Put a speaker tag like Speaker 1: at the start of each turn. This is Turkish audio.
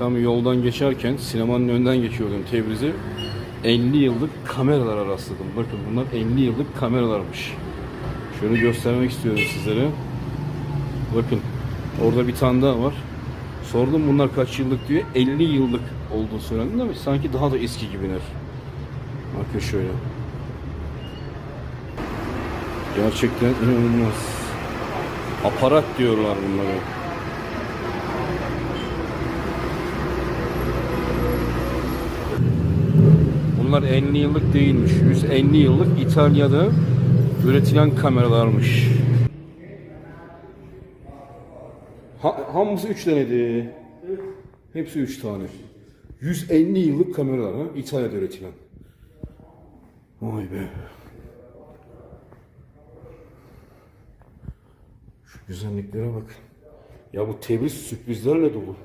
Speaker 1: Tam yoldan geçerken sinemanın önden geçiyordum Tebriz'e. 50 yıllık kameralara rastladım. Bakın bunlar 50 yıllık kameralarmış. Şöyle göstermek istiyorum sizlere. Bakın orada bir tane daha var. Sordum bunlar kaç yıllık diyor. 50 yıllık olduğunu söylendi ama sanki daha da eski gibiler. Bakın şöyle. Gerçekten inanılmaz. Aparat diyorlar bunlara. Bunlar 50 yıllık değilmiş. 150 yıllık İtalya'da üretilen kameralarmış. Ha, hamısı 3 taneydi. Hepsi 3 tane. 150 yıllık kameralar ha İtalya'da üretilen. Vay be. Şu güzelliklere bak. Ya bu Tebriz sürprizlerle dolu.